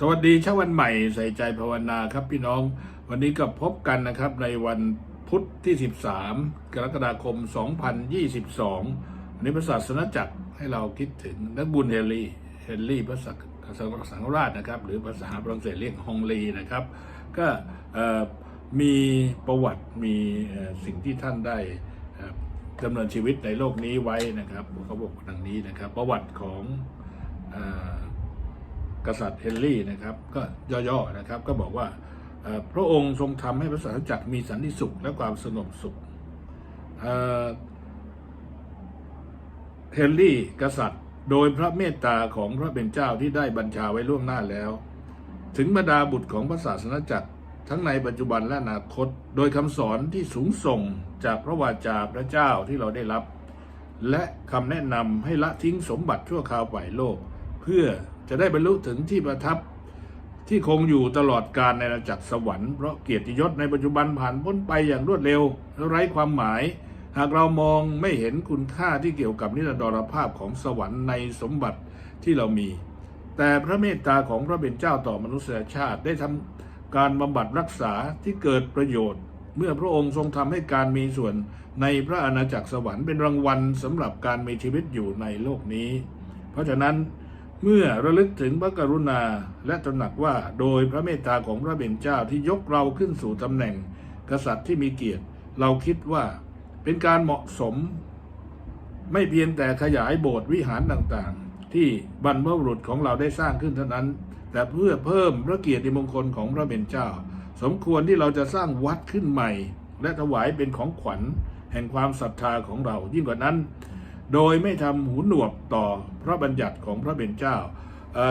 สวัสดีเช้าวันใหม่ใส่ใจภาวนาครับพี่น้อง วันนี้ก็พบกันนะครับในวันพุธที่ 13 กรกฎาคม 2022 วันนี้พระศาสนจักรให้เราคิดถึงนักบุญเฮนรี่เฮนรี่พระสังสังฆราชนะครับ หรือภาษาฝรั่งเศสเรียกฮองลีนะครับ ก็มีประวัติมีสิ่งที่ท่านได้ดำเนินชีวิตในโลกนี้ไว้นะครับเขาบอกดังนี้นะครับ ประวัติของอ กษัตริย์เฮนรี่นะครับก็ย่อๆนะครับก็บอกว่าพระองค์ทรงทำให้พระสันจักรมีสันติสุขและความสงบสุขเฮนรี่กษัตริย์โดยพระเมตตาของพระเป็นเจ้าที่ได้บัญชาไว้ล่วงหน้าแล้ว ถึงบรรดาบุตรของพระศาสนจักรทั้งในปัจจุบันและอนาคต โดยคำสอนที่สูงส่งจากพระวาจาพระเจ้าที่เราได้รับ และคำแนะนำให้ละทิ้งสมบัติชั่วคราวฝ่ายโลก เพื่อ จะได้บรรลุถึงที่ประทับที่คงอยู่ตลอดกาลในอาณาจักรสวรรค์เพราะเกียรติยศในปัจจุบันผ่านพ้นไปอย่างรวดเร็วและไร้ความหมาย หากเรามองไม่เห็นคุณค่าที่เกี่ยวกับนิรันดรภาพของสวรรค์ในสมบัติที่เรามี แต่พระเมตตาของพระเป็นเจ้าต่อมนุษยชาติได้ทำการบำบัดรักษาที่เกิดประโยชน์ เมื่อพระองค์ทรงทำให้การมีส่วนในพระอาณาจักรสวรรค์เป็นรางวัลสำหรับการมีชีวิตอยู่ในโลกนี้ เพราะฉะนั้น เมื่อระลึกถึงพระกรุณาและตระหนักว่าโดยพระเมตตาของพระเป็นเจ้าที่ยกเราขึ้นสู่ตำแหน่ง กษัตริย์ที่มีเกียรติ เราคิดว่าเป็นการเหมาะสม ไม่เพียงแต่ขยายโบสถ์วิหารต่างๆ ที่บรรพบุรุษของเราได้สร้างขึ้นเท่านั้น แต่เพื่อเพิ่มพระเกียรติมงคลของพระเป็นเจ้า สมควรที่เราจะสร้างวัดขึ้นใหม่ และถวายเป็นของขวัญ แห่งความศรัทธาของเรายิ่งกว่านั้น โดยไม่ทำหูหนวกต่อพระบัญญัติของพระเป็นเจ้า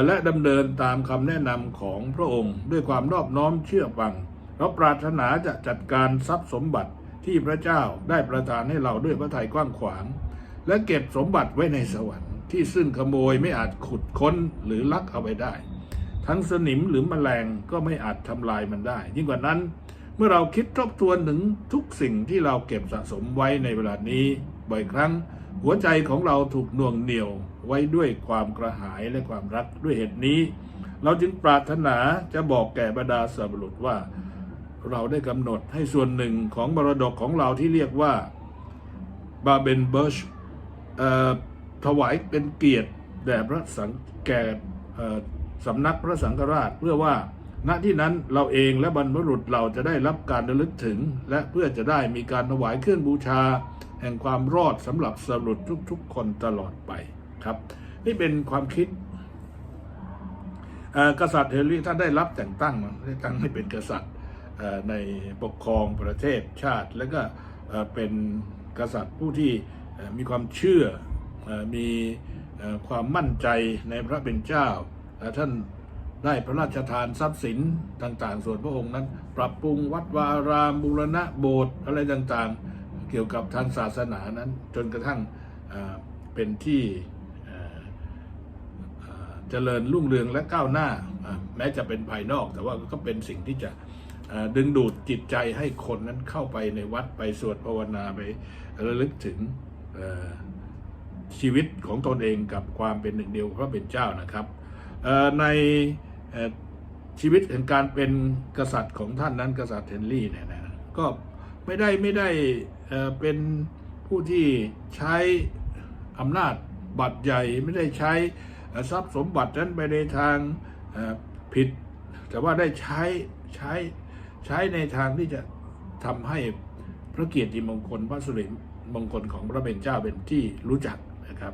และดำเนินตามคำแนะนำของพระองค์ ด้วยความนอบน้อมเชื่อฟังเราปรารถนาจะจัดการทรัพย์สมบัติที่พระเจ้าได้ประทานให้เราด้วยพระทัยกว้างขวาง และเก็บสมบัติไว้ในสวรรค์ที่ซึ่งขโมยไม่อาจขุดค้นหรือลักเอาไปได้ ทั้งสนิมหรือแมลงก็ไม่อาจทำลายมันได้ ยิ่งกว่านั้นเมื่อเราคิดทบทวนถึงทุกสิ่งที่เราเก็บสะสมไว้ในเวลานี้บ่อยครั้ง หัวใจของเราถูกน่วงเหนี่ยวไว้ด้วยความกระหายและความรักด้วยเหตุนี้ เราจึงปรารถนาจะบอกแก่บรรดาสัตว์บุรุษว่า เราได้กำหนดให้ส่วนหนึ่งของมรดกของเราที่เรียกว่าบาเบนเบิร์ชถวายเป็นเกียรติแด่พระสังแก่สำนักพระสังฆราชเพื่อว่าณที่นั้นเราเองและบรรพบุรุษเราจะได้รับการระลึกถึง และเพื่อจะได้มีการถวายเครื่องบูชา แห่งความรอดสำหรับสรุปทุก ๆ คนตลอดไปครับ นี่เป็นความคิดกษัตริย์เฮนรี่ท่านได้รับแต่งตั้งมาได้ตั้งให้เป็นกษัตริย์ในปกครองประเทศชาติ และก็เป็นกษัตริย์ผู้ที่มีความเชื่ออ่อมีความมั่นใจในพระเป็นเจ้า ท่านได้พระราชทานทรัพย์สินต่าง ๆ ส่วนพระองค์นั้น ปรับปรุงวัดวาอารามบูรณะโบสถ์อะไรต่างๆ เกี่ยวกับทางศาสนานั้น จนกระทั่งเป็นที่เจริญรุ่งเรืองและก้าวหน้า แม้จะเป็นภายนอก แต่ว่าก็เป็นสิ่งที่จะดึงดูดจิตใจให้คนนั้นเข้าไปในวัดไปสวดภาวนาไประลึกถึงชีวิตของตนเองกับความเป็นหนึ่งเดียวพระเป็นเจ้านะครับในชีวิตแห่งการเป็นกษัตริย์ของท่านนั้นกษัตริย์เฮนรี่เนี่ยนะก็ไม่ได้ไม่ได้ เออเป็นผู้ที่ใช้อำนาจบัตรใหญ่ไม่ได้ใช้ทรัพย์สมบัตินั้นไปในทางผิด แต่ว่าได้ใช้ใช้ใช้ในทางที่จะทำให้พระเกียรติมงคลพระสุริมงคลของพระเป็นเจ้าเป็นที่รู้จักนะครับ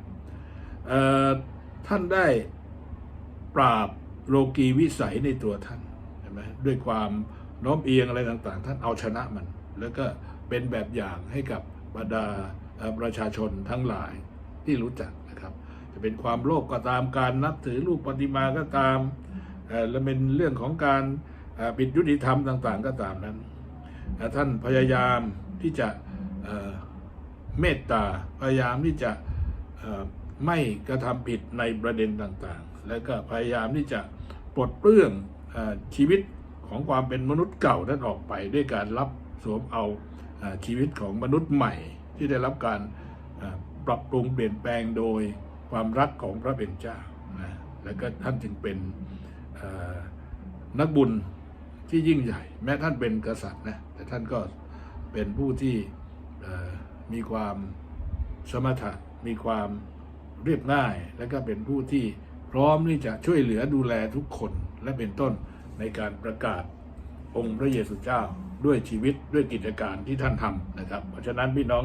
เออท่านได้ปราบโลกีวิสัยในตัวท่านใช่ไหมด้วยความโน้มเอียงอะไรต่างๆ ท่านเอาชนะมัน แล้วก็ เป็นแบบอย่างให้กับบรรดาประชาชนทั้งหลายที่รู้จักนะครับ จะเป็นความโลภก็ตามการนับถือรูปปฏิมาก็ตามและเป็นเรื่องของการปิดยุติธรรมต่าง ๆ ก็ตามนั้น ท่านพยายามที่จะเมตตาพยายามที่จะไม่กระทำผิดในประเด็นต่างๆ แล้วก็พยายามที่จะปลดเปลื้องอชีวิตของความเป็นมนุษย์เก่านั้นออกไปด้วยการรับสวมเอาชีวิตของมนุษย์ใหม่ที่ได้รับการปรับปรุงเปลี่ยนแปลงโดยความรักของพระเป็นเจ้านะแล้วก็ท่านจึงเป็นนักบุญที่ยิ่งใหญ่ แม้ท่านเป็นกษัตริย์นะแต่ท่านก็เป็นผู้ที่มีความสมถะมีความเรียบง่าย และก็เป็นผู้ที่พร้อมที่จะช่วยเหลือดูแลทุกคนและเป็นต้นในการประกาศ องค์พระเยซูเจ้าด้วยชีวิตด้วยกิจการที่ท่านทำนะครับ เพราะฉะนั้นพี่น้อง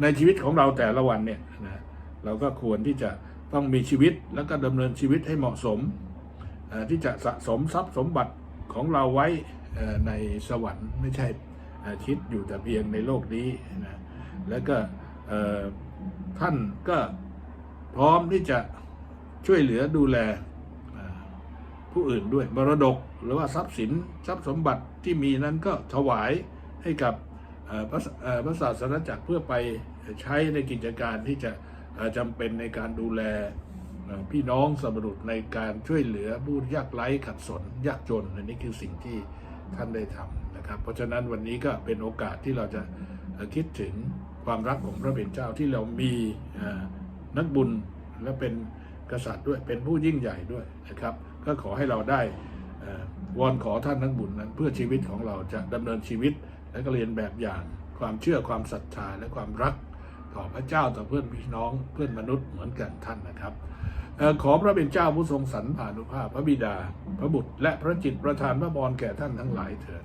ในชีวิตของเราแต่ละวันเนี่ยนะเราก็ควรที่จะต้องมีชีวิตแล้วก็ดำเนินชีวิตให้เหมาะสม ที่จะสะสมทรัพย์สมบัติของเราไว้ในสวรรค์ไม่ใช่คิดอยู่แต่เพียงในโลกนี้นะแล้วก็ท่านก็พร้อมที่จะช่วยเหลือดูแล ผู้อื่นด้วยมรดกหรือว่าทรัพย์สินทรัพย์สมบัติที่มีนั้นก็ถวายให้กับพระศาสนาจักรเพื่อไปใช้ในกิจการที่จะเอ่อจำเป็นในการดูแลพี่น้องสมรุษในการช่วยเหลือผู้ยากไร้ขัดสนยากจนอันนี้คือสิ่งที่ท่านได้ทำนะครับ เพราะฉะนั้นวันนี้ก็เป็นโอกาสที่เราจะคิดถึงความรักของพระเป็นเจ้าที่เรามีนักบุญและเป็นกษัตริย์ด้วยเป็นผู้ยิ่งใหญ่ด้วยนะครับ ก็ขอให้เราได้วอนขอท่านทั้งบุญนั้นเพื่อชีวิตของเราจะดำเนินชีวิต และก็เรียนแบบอย่างความเชื่อความศรัทธาและความรักต่อพระเจ้าต่อเพื่อนพี่น้องเพื่อนมนุษย์เหมือนกันท่านนะครับอขอพระเป็นเจ้าผู้ทรงสรรพานุภาพพระบิดา พระบุตร และพระจิตประทานพระบรแก่ท่านทั้งหลายเถิด